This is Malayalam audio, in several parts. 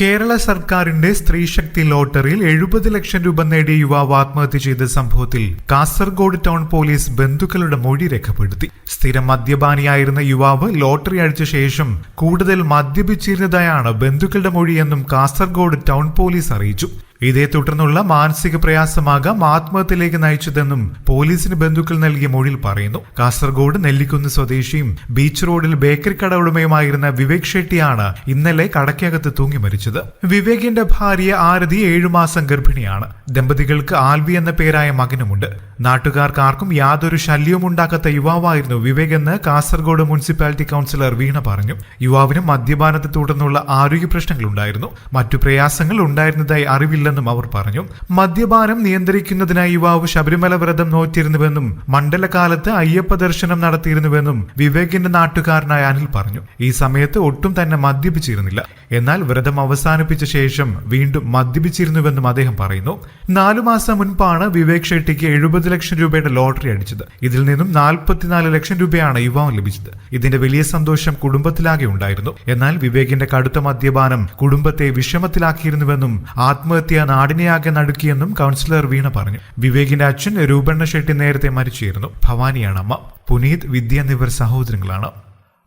കേരള സർക്കാരിന്റെ സ്ത്രീശക്തി ലോട്ടറിയിൽ എഴുപത് ലക്ഷം രൂപ നേടിയ യുവാവ് ആത്മഹത്യ ചെയ്ത സംഭവത്തിൽ കാസർഗോഡ് ടൗൺ പോലീസ് ബന്ധുക്കളുടെ മൊഴി രേഖപ്പെടുത്തി. സ്ഥിരം മദ്യപാനിയായിരുന്ന യുവാവ് ലോട്ടറി അടിച്ച ശേഷം കൂടുതൽ മദ്യപിച്ചിരുന്നതായാണ് ബന്ധുക്കളുടെ മൊഴിയെന്നും കാസർഗോഡ് ടൗൺ പോലീസ് അറിയിച്ചു. ഇതേ തുടർന്നുള്ള മാനസിക പ്രയാസമാകാം ആത്മഹത്യയിലേക്ക് നയിച്ചതെന്നും പോലീസിന് ബന്ധുക്കൾ നൽകിയ മൊഴിയിൽ പറയുന്നു. കാസർഗോഡ് നെല്ലിക്കുന്ന് സ്വദേശിയും ബീച്ച് റോഡിൽ ബേക്കറി കട ഉടമയുമായിരുന്ന വിവേക് ഷെട്ടിയാണ് ഇന്നലെ കടക്കകത്ത് തൂങ്ങി മരിച്ചത്. വിവേകിന്റെ ഭാര്യ ആരതി ഏഴു മാസം ഗർഭിണിയാണ്. ദമ്പതികൾക്ക് ആൽവി എന്ന പേരായ മകനുമുണ്ട്. നാട്ടുകാർക്ക് ആർക്കും യാതൊരു ശല്യവും ഉണ്ടാക്കാത്ത യുവാവായിരുന്നു വിവേക് എന്ന് കാസർഗോഡ് മുനിസിപ്പാലിറ്റി കൗൺസിലർ വീണ പറഞ്ഞു. യുവാവിന് മദ്യപാനത്തെ തുടർന്നുള്ള ആരോഗ്യ പ്രശ്നങ്ങൾ ഉണ്ടായിരുന്നു മറ്റു പ്രയാസങ്ങൾ ഉണ്ടായിരുന്നതായി അറിവില്ലെന്നും അവർ പറഞ്ഞു. മദ്യപാനം നിയന്ത്രിക്കുന്നതിനായി യുവാവ് ശബരിമല വ്രതം നോറ്റിരുന്നുവെന്നും മണ്ഡലകാലത്ത് അയ്യപ്പ ദർശനം നടത്തിയിരുന്നുവെന്നും വിവേകിന്റെ നാട്ടുകാരനായ അനിൽ പറഞ്ഞു. ഈ സമയത്ത് ഒട്ടും തന്നെ മദ്യപിച്ചിരുന്നില്ല. എന്നാൽ വ്രതം അവസാനിപ്പിച്ച ശേഷം വീണ്ടും മദ്യപിച്ചിരുന്നുവെന്നും അദ്ദേഹം പറയുന്നു. നാലു മാസം മുൻപാണ് വിവേക് ഷെട്ടിക്ക് എഴുപത് ലക്ഷം രൂപയുടെ ലോട്ടറി അടിച്ചത്. ഇതിൽ നിന്നും നാൽപ്പത്തിനാല് ലക്ഷം രൂപയാണ് യുവാവ് ലഭിച്ചത്. ഇതിന്റെ വലിയ സന്തോഷം കുടുംബത്തിലാകെ ഉണ്ടായിരുന്നു. എന്നാൽ വിവേകിന്റെ കടുത്ത മദ്യപാനം കുടുംബത്തെ വിഷമത്തിലാക്കിയിരുന്നുവെന്നും ആത്മഹത്യ നാടിനെയാകെ നടുക്കിയെന്നും കൗൺസിലർ വീണ പറഞ്ഞു. വിവേകിന്റെ അച്ഛൻ രൂപണ്ണ ഷെട്ടി നേരത്തെ മരിച്ചിരുന്നു. ഭവാനിയാണ് അമ്മ. പുനീത് വിദ്യ എന്നിവർ സഹോദരങ്ങളാണ്.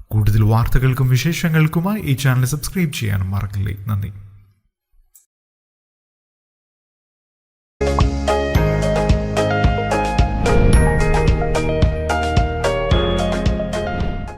കൂടുതൽ വാർത്തകൾക്കും വിശേഷങ്ങൾക്കുമായി ഈ ചാനൽ സബ്സ്ക്രൈബ് ചെയ്യാനും മറക്കില്ലേ. നന്ദി.